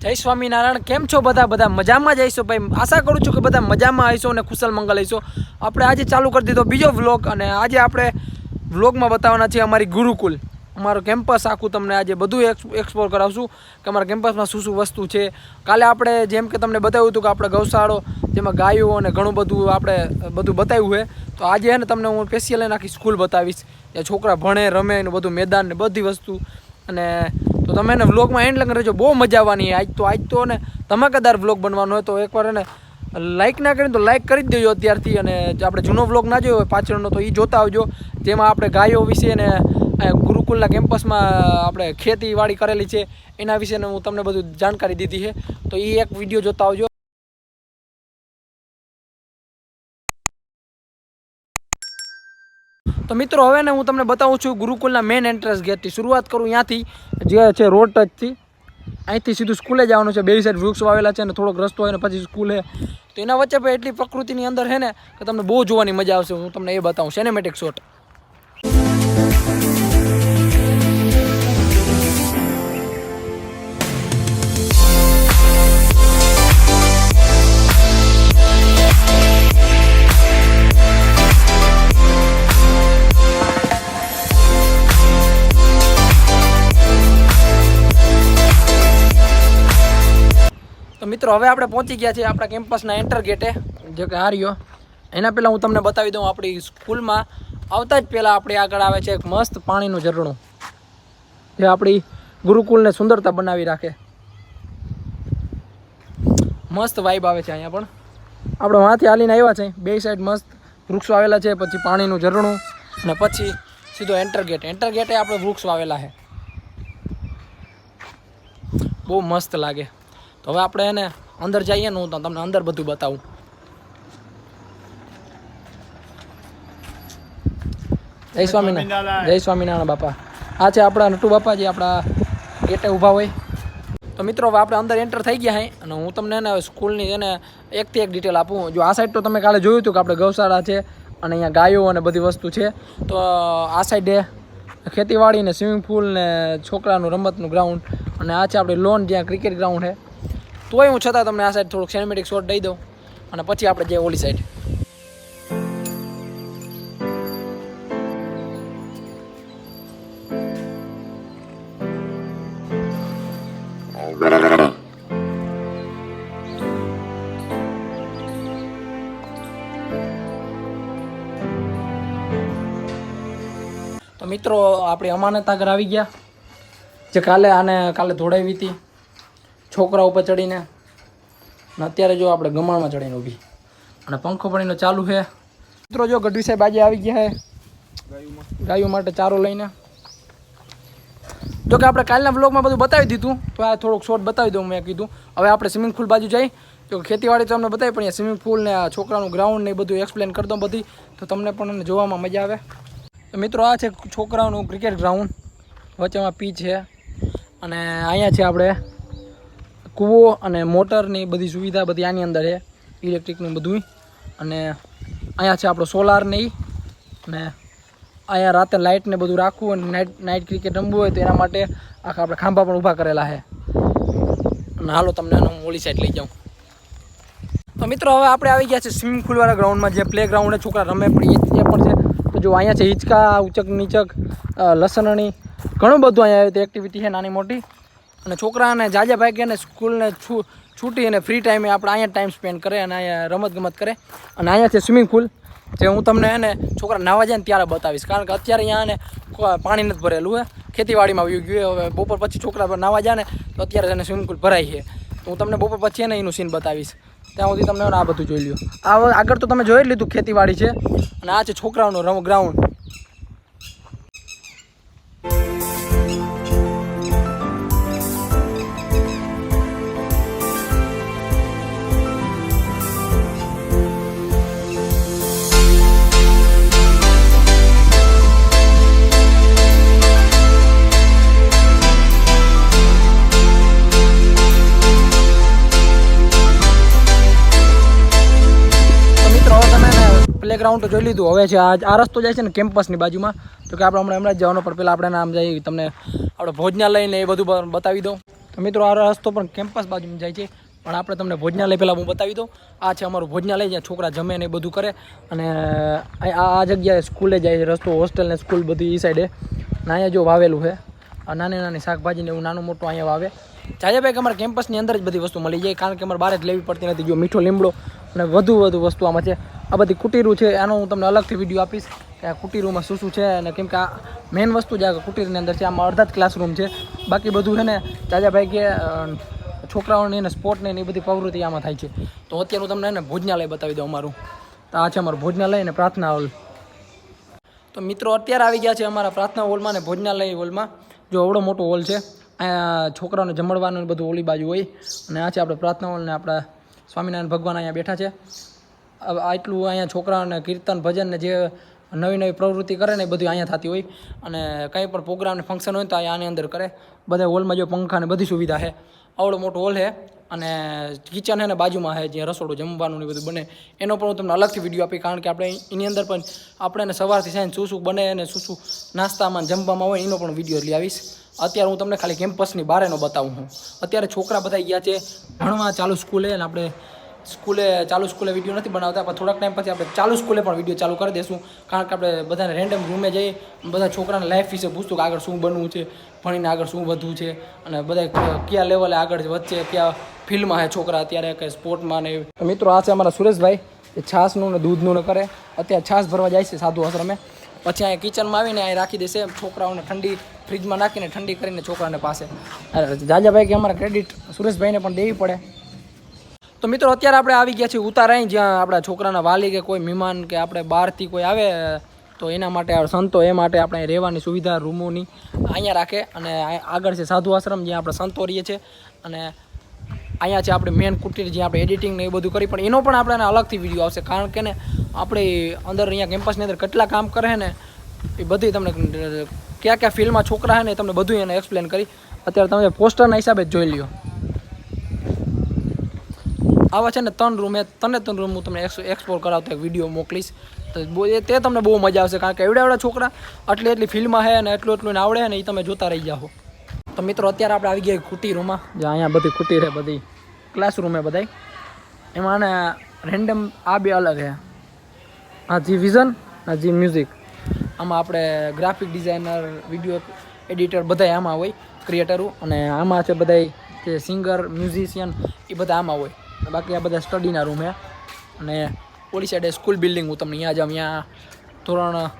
જય સ્વામિનારાયણ, કેમ છો બધા? બધા મજામાં જ આવીશો ભાઈ? આશા કરું છું કે બધા મજામાં આવીશો અને કુશલ મંગલ આવીશો. આપણે આજે ચાલુ કરી દીધો બીજો વ્લોગ અને આજે આપણે વ્લોગમાં બતાવવાના છે અમારી ગુરુકુલ. અમારું કેમ્પસ આખું તમને આજે બધું એક્સ- એક્સપ્લોર કરાવશું કે અમારા કેમ્પસમાં શું શું વસ્તુ છે. કાલે આપણે જેમ કે તમને બતાવ્યું હતું કે આપણે ગૌશાળો, જેમાં ગાયો અને ઘણું બધું આપણે બધું બતાવ્યું છે. તો આજે ને તમને હું સ્પેશિયલ એના આખી સ્કૂલ બતાવીશ. જ્યાં છોકરા ભણે, રમે ને બધું મેદાન ને બધી વસ્તુ. અને તો તમે એને વ્લોગમાં એન્ડ લગન રહેજો. બહુ મજા આવવાની આજ તો આજ તો ને ધમાકેદાર વ્લોગ બનવાનો હોય તો એકવાર એને લાઇક ના કરીને તો લાઇક કરી જ દેજો અત્યારથી અને આપણે જૂનો વ્લોગ ના જોયો હોય, પાછળનો, તો એ જોતા આવજો. જેમાં આપણે ગાયો વિશે ને આ ગુરુકુલના કેમ્પસમાં આપણે ખેતીવાડી કરેલી છે, એના વિશે હું તમને બધું જાણકારી દીધી છે. તો એ એક વીડિયો જોતા આવજો. તો મિત્રો, હવે ને હું તમને બતાવું છું ગુરુકુલના મેઇન એન્ટ્રન્સ ગેટથી શરૂઆત કરું ત્યાંથી જે છે રોડ ટચથી અહીંથી સીધું સ્કૂલે જવાનું છે. બે સાઈડ વૃક્ષ વાવેલા છે અને થોડોક રસ્તો હોય ને પછી સ્કૂલે તો એના વચ્ચે પણ એટલી પ્રકૃતિની અંદર છે ને, કે તમને બહુ જોવાની મજા આવશે. હું તમને એ બતાવું. સિનેમેટિક શોટ મિત્રો, હવે આપણે પહોંચી ગયા છીએ આપણા કેમ્પસના એન્ટર ગેટે જે કે હાર્યો એના પહેલાં હું તમને બતાવી દઉં આપણી સ્કૂલમાં આવતા જ પહેલાં આપણી આગળ આવે છે એક મસ્ત પાણીનું ઝરણું. જે આપણી ગુરુકુલને સુંદરતા બનાવી રાખે. મસ્ત વાઇબ આવે છે અહીંયા પણ. આપણે વાંથી હાલીને આવ્યા છે બે સાઈડ મસ્ત વૃક્ષો આવેલા છે, પછી પાણીનું ઝરણું અને પછી સીધો એન્ટર ગેટ એન્ટર ગેટે આપણે વૃક્ષો આવેલા છે. બહુ મસ્ત લાગે. હવે આપણે એને અંદર જઈએ ને હું તો તમને અંદર બધું બતાવું. જય સ્વામિનારાયણ. જય સ્વામિનારાયણ બાપા. આ છે આપણા નટુ બાપા જે આપણા ગેટે ઊભા હોય. તો મિત્રો હવે આપણે અંદર એન્ટર થઈ ગયા હે અને હું તમને એને સ્કૂલની એને એકથી એક ડિટેલ આપું. જો આ સાઈડ તો તમે કાલે જોયું હતું કે આપણે ગૌશાળા છે અને અહીંયા ગાયો અને બધી વસ્તુ છે. તો આ સાઈડે ખેતીવાડી ને સ્વિમિંગ પુલ ને છોકરાનું રમતનું ગ્રાઉન્ડ અને આ છે આપણે લોન જ્યાં ક્રિકેટ ગ્રાઉન્ડ છે તોય હું છતાં તમને આ સાઈડ થોડુંક સિનેમેટિક શોટ દઈ દઉં. અને પછી આપણે જઈએ ઓલી સાઈડ મિત્રો, આપણી અમાનત આગળ આવી ગયા. જે કાલે આને કાલે ધોડાવી હતી છોકરા ઉપર ચડીને. અને અત્યારે જો આપણે ગમાણમાં ચડીને ઊભી. અને પંખો પણ એનો ચાલુ છે. મિત્રો જો ગઢવી સાહેબ આજે આવી ગયા છે. ગાયો માટે ચારો લઈને. જો કે આપણે કાલના બ્લોગમાં બધું બતાવી દીધું. તો આ થોડુંક શોર્ટ બતાવી દઉં, મેં કીધું. હવે આપણે સ્વિમિંગ પુલ બાજુ જઈ. તો ખેતીવાડી તો અમને બતાવી, પણ સ્વિમિંગ પુલ ને છોકરાનું ગ્રાઉન્ડ ને બધું એક્સપ્લેન કરી બધી. તો તમને પણ જોવામાં મજા આવે. તો મિત્રો આ છે છોકરાઓનું ક્રિકેટ ગ્રાઉન્ડ વચ્ચેમાં પીચ છે. અને અહીંયા છે આપણે કૂવો અને મોટરની બધી સુવિધા બધી આની અંદર છે ઇલેક્ટ્રિકનું બધું અને અહીંયા છે આપણો સોલાર ને અને અહીંયા રાતે લાઇટને બધું રાખવું અને નાઇટ નાઇટ ક્રિકેટ રમવું હોય તો એના માટે આખા આપણે ખાંભા પણ ઊભા કરેલા છે. અને હાલો તમને આને હું ઓલી સાઈડ લઈ જાઉં. તો મિત્રો હવે આપણે આવી ગયા છે સ્વિમિંગ પુલવાળા ગ્રાઉન્ડમાં જે પ્લે ગ્રાઉન્ડ છોકરા રમે પણ એ પણ છે. તો જો અહીંયા છે હિંચકા, ઉચક નીચક લસણની ઘણું બધું અહીંયા એક્ટિવિટી છે નાની મોટી. અને છોકરાને જાજા ભાગે સ્કૂલને છૂટી અને ફ્રી ટાઈમે આપણે અહીંયા ટાઈમ સ્પેન્ડ કરે અને અહીંયા રમત ગમત કરે. અને અહીંયા છે સ્વિમિંગ પુલ જે હું તમને એને છોકરા નાવા જાય ને ત્યારે બતાવીશ. કારણ કે અત્યારે અહીંયા એને પાણી નથી ભરેલું હે. ખેતીવાડીમાં આવી ગયું હવે બપોર પછી છોકરા નાવા જાય ને તો અત્યારે એને સ્વિમિંગ પુલ ભરાય છે. તો હું તમને બપોર પછી એને એનું સીન બતાવીશ. ત્યાં સુધી તમને આ બધું જોઈ લ્યો. આ આગળ તો તમે જોઈ લીધું ખેતીવાડી છે. અને આ છે છોકરાઓનું રમ ગ્રાઉન્ડ પ્લેગ્રાઉન્ડ તો જોઈ લીધું. હવે છે આ રસ્તો જાય છે ને કેમ્પસની બાજુમાં. તો કે આપણે હમણાં હમણાં જવાનો, પણ પહેલાં આપણે આમ જઈએ તમને આપણે ભોજનાલય ને એ બધું બતાવી દઉં. તો મિત્રો, આ રસ્તો પણ કેમ્પસ બાજુમાં જાય છે. પણ આપણે તમને ભોજનાલય પહેલાં હું બતાવી દઉં. આ છે અમારું ભોજનાલય, જ્યાં છોકરા જમે ને એ બધું કરે. અને આ જગ્યાએ સ્કૂલે જાય છે, રસ્તો હોસ્ટેલ ને સ્કૂલ બધી એ. સાઈડે અને અહીંયા જો વાવેલું છે. આ નાની નાની શાકભાજી એવું નાનું મોટું અહીંયા વાવે. જાય ભાઈ કે અમારા કેમ્પસની અંદર જ બધી વસ્તુ મળી જાય, કારણ કે અમારે બહાર જ લેવી પડતી નથી. જો મીઠો લીમડો અને વધુ વધુ વસ્તુ આમાં છે. આ બધી કુટીરું છે, આનો હું તમને અલગથી વીડિયો આપીશ કે આ કુટીરુમાં શું શું છે અને કેમ કે આ મેઇન વસ્તુ જે આ કુટીરની અંદર છે, આમાં અડધા જ ક્લાસરૂમ છે. બાકી બધું છે ને જાજાભાઈ કે છોકરાઓની એને સ્પોર્ટની ને એ બધી પ્રવૃત્તિ આમાં થાય છે. તો અત્યારે હું તમને એને ભોજનાલય બતાવી દઉં અમારું. તો આ છે અમારું ભોજનાલય અને પ્રાર્થના હોલ. તો મિત્રો, અત્યારે આવી ગયા છે અમારા પ્રાર્થના હોલમાં ને ભોજનાલય હોલમાં. જો અવડો મોટો હોલ છે. અહીંયા છોકરાઓને જમણવાનું બધું ઓલી બાજુ હોય. અને આ છે આપણે પ્રાર્થના હોલ આપણા સ્વામિનારાયણ ભગવાન અહીંયા બેઠા છે. આટલું અહીંયા છોકરાઓને કીર્તન, ભજન ને જે નવી નવી પ્રવૃત્તિ કરે ને એ બધું અહીંયા થતી હોય. અને કંઈ પણ પ્રોગ્રામ ને ફંક્શન હોય તો અહીંયા આની અંદર કરે. બધા હોલમાં જો પંખા ને બધી સુવિધા છે. આવડો મોટો હોલ છે. અને કિચન અને બાજુમાં છે જે રસોડું જમવાનું ને બધું બને. એનો પણ હું તમને અલગથી વીડિયો આપી કારણ કે આપણે એની અંદર પણ આપણે સવારથી સાંજ શું શું બને અને શું શું નાસ્તામાં જમવામાં હોય એનો પણ વીડિયો લઈ આવીશ. અત્યારે હું તમને ખાલી કેમ્પસની બારેનો બતાવું છું. અત્યારે છોકરા બધા ગયા છે ભણવા, ચાલુ સ્કૂલે અને આપણે સ્કૂલે, ચાલુ સ્કૂલે વીડિયો નથી બનાવતા, પણ થોડાક ટાઈમ પછી આપણે ચાલુ સ્કૂલે પણ વીડિયો ચાલુ કરી દઈશું કારણ કે આપણે બધાને રેન્ડમ રૂમે જઈ, બધા છોકરાને લાઈફ વિશે પૂછતું કે આગળ શું બનવું છે, ભણીને આગળ શું વધવું છે, અને બધા કયા લેવલે આગળ વધશે, કયા ફિલ્ડમાં છે છોકરા, અત્યારે કે સ્પોર્ટમાં ને મિત્રો, આ છે અમારા સુરેશભાઈ. એ છાશનું ને દૂધનું ને કરે. અત્યારે છાશ ભરવા જાય છે સાધુ આશ્રમે. પછી અહીંયા કિચનમાં આવીને અહીં રાખી દેશે. છોકરાઓને ઠંડી ફ્રીજમાં નાખીને ઠંડી કરીને છોકરાને પાસે. જાજાભાઈ કે અમારા ક્રેડિટ સુરેશભાઈને પણ દેવી પડે. તો મિત્રો, અત્યારે આપણે આવી ગયા છીએ ઉતારાઈ જ્યાં આપણા છોકરાના વાલી કે કોઈ મહેમાન કે આપણે બહારથી કોઈ આવે, તો એના માટે સંતો, એ માટે આપણે રહેવાની સુવિધા રૂમોની અહીંયા રાખે અને આગળ છે સાધુ આશ્રમ, જ્યાં આપણે સંતો રહીએ છીએ. અને અહીંયા છે આપણે મેન કુટીર, જ્યાં આપણે એડિટિંગ ને એ બધું કરી, પણ એનો પણ આપણે અલગથી વીડિયો આવશે. કારણ કે ને, આપણે અંદર અહીંયા કેમ્પસની અંદર કેટલા કામ કરે ને, એ બધી તમને કયા કયા ફિલ્ડમાં છોકરા છે ને તમને બધું એને એક્સપ્લેન કરી. અત્યારે તમે પોસ્ટરના હિસાબે જ જોઈ લ્યો. આવા છે ને ત્રણ રૂમ એ તને ત્રણ રૂમ હું તમને એક્સપ્લોર કરાવતો એક વીડિયો મોકલીશ. તો તે તમને બહુ મજા આવશે, કારણ કે એવડા એવડા છોકરા આટલી એટલી ફિલ્મમાં છે અને એટલું એટલું આવડે ને એ તમે જોતા રહી જાઓ. તો મિત્રો, અત્યારે આપણે આવી ગયા કુટી રૂમમાં જે અહીંયા બધી કુટી છે, બધી ક્લાસરૂમ હે બધાય. એમાં ને રેન્ડમ આ બે અલગ છે. આ જી વિઝન આ જી મ્યુઝિક આમાં આપણે ગ્રાફિક ડિઝાઇનર વીડિયો એડિટર બધાય આમાં હોય ક્રિએટરો અને આમાં છે બધાય જે સિંગર મ્યુઝિશિયન એ બધા આમાં હોય. બાકી આ બધા સ્ટડીના રૂમ છે અને ઓલી સાઈડે સ્કૂલ બિલ્ડિંગ હું તમને અહીંયા જ અહીંયા ધોરણ,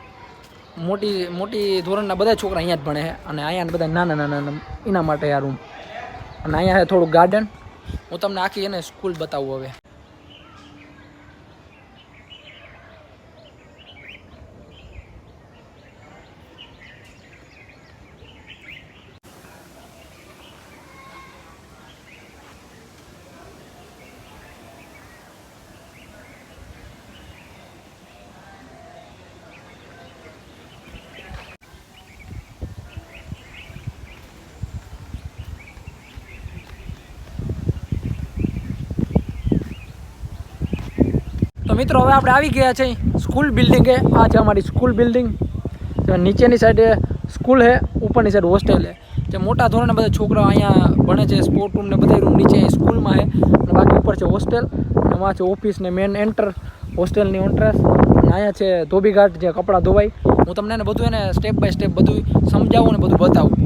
મોટી મોટી ધોરણના બધા છોકરા અહીંયા જ ભણે છે અને અહીંયા બધા નાના નાના એના માટે આ રૂમ અને અહીંયા છે થોડુંક ગાર્ડન હું તમને આખી એને સ્કૂલ બતાવું હવે. મિત્રો, હવે આપણે આવી ગયા છે સ્કૂલ બિલ્ડિંગ હે આ છે અમારી સ્કૂલ બિલ્ડિંગ નીચેની સાઈડે સ્કૂલ છે, ઉપરની સાઈડ હોસ્ટેલ છે. જે મોટા ધોરણે બધા છોકરાઓ અહીંયા ભણે છે સ્પોર્ટ રૂમ ને બધા રૂમ નીચે સ્કૂલમાં છે. અને બાકી ઉપર છે હોસ્ટેલ એમાં છે ઓફિસ ને મેન એન્ટર હોસ્ટેલની એન્ટ્રન્સ અને અહીંયા છે ધોબીઘાટ જે કપડાં ધોવાય. હું તમને એને બધું એને સ્ટેપ બાય સ્ટેપ બધું સમજાવું ને બધું બતાવું.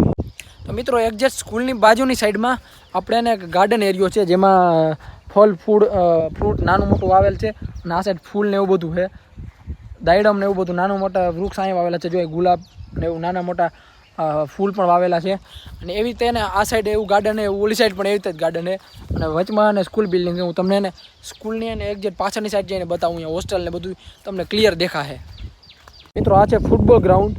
તો મિત્રો એક્ઝેક્ટ સ્કૂલની બાજુની સાઈડમાં આપણે એને એક ગાર્ડન એરિયો છે, જેમાં ફળ, ફૂડ ફ્રૂટ નાનું મોટું વાવેલ છે અને આ સાઈડ ફૂલ ને એવું બધું છે. દાયડમ ને એવું બધું નાનું મોટા વૃક્ષ અહીંયા વાવેલા છે. જો ગુલાબ ને એવું નાના મોટા ફૂલ પણ વાવેલા છે. અને એવી રીતે એને આ સાઈડ એવું ગાર્ડન છે ઓલી સાઈડ પણ એવી રીતે જ ગાર્ડન છે. અને વચમાં અને સ્કૂલ બિલ્ડિંગ હું તમને એને સ્કૂલની અને એક જે પાછળની સાઈડ જઈને બતાવું અહીંયા હોસ્ટેલ ને બધું તમને ક્લિયર દેખાશે. મિત્રો, આ છે ફૂટબોલ ગ્રાઉન્ડ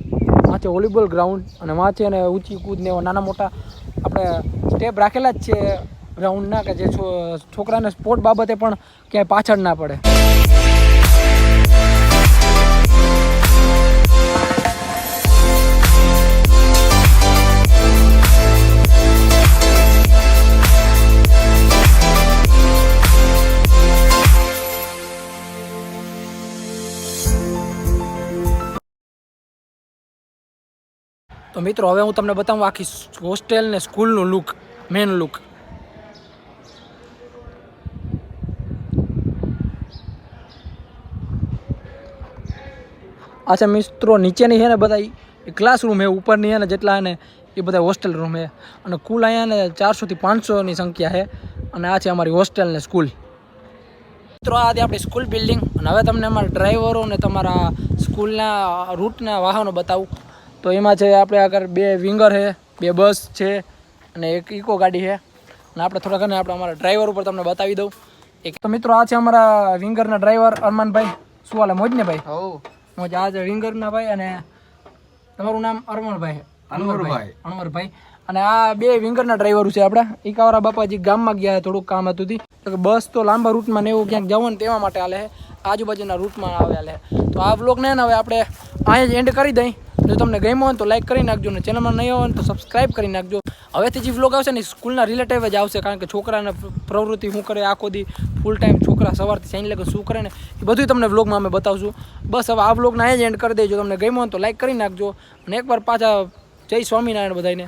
આ છે વોલીબોલ ગ્રાઉન્ડ અને આ છે ને ઊંચી કૂદ ને એવા નાના મોટા આપણે સ્ટેપ રાખેલા જ છે ગ્રાઉન્ડના કે જે છોકરાને સ્પોર્ટ બાબતે પણ ક્યાંય પાછળ ના પડે. તો મિત્રો, હવે હું તમને બતાવું આખી હોસ્ટેલ ને સ્કૂલનું લુક મેન લુક અચ્છા મિત્રો, નીચેની છે ને બધા ક્લાસરૂમ છે, ઉપરની છે ને જેટલા ને, એ બધા હોસ્ટેલ રૂમ છે. અને કુલ અહીંયા ને ચારસોથી પાંચસોની સંખ્યા છે. અને આ છે અમારી હોસ્ટેલ ને સ્કૂલ મિત્રો, આ આપણી સ્કૂલ બિલ્ડિંગ અને હવે તમને અમારા ડ્રાઈવરો ને તમારા સ્કૂલના રૂટના વાહનો બતાવું. તો એમાં છે આપણે આગળ બે વિંગર છે, બે બસ છે, અને એક ઇકો ગાડી છે. અને આપણે થોડા ઘણા આપણે અમારા ડ્રાઈવર ઉપર તમને બતાવી દઉં. એક તો મિત્રો, આ છે અમારા વિંગરના ડ્રાઈવર અરમાનભાઈ. શું હાલે? મોજ ને ભાઈ હવ મોજ રીંગરના વિંગરના ભાઈ અને તમારું નામ અરમણભાઈ અનવરભાઈ. અનવરભાઈ. અને આ બે વિંગરના ડ્રાઈવરો છે આપણા. ઈકાવરા બાપાજી ગામમાં ગયા થોડુંક કામ હતું હતી તો બસ તો લાંબા રૂટમાં ને એવું ક્યાંક જવું ને તેવા માટે છે. આજુબાજુના રૂટમાં આવ્યા લે તો આ વ્લોગને ને હવે આપણે અહીંયા જ એન્ડ કરી દઈ. જો તમને ગમ્યો હોય તો લાઈક કરી નાખજો ને ચેનલમાં નહીં હોય ને તો સબસ્ક્રાઈબ કરી નાખજો. હવેથી જે વ્લોગ આવશે ને સ્કૂલના રિલેટિવ જ આવશે, કારણ કે છોકરાને પ્રવૃત્તિ શું કરે આખો દી? ફૂલ ટાઈમ છોકરા સવારથી સાંજ લગે શું કરે ને? એ બધું તમને વ્લોગમાં અમે બતાવશું. બસ હવે આ વ્લોગને એ જ એન્ડ કરી દેજો. તમને ગમ્યો તો લાઈક કરી નાખજો. અને એકવાર પાછા જય સ્વામિનારાયણ બધાને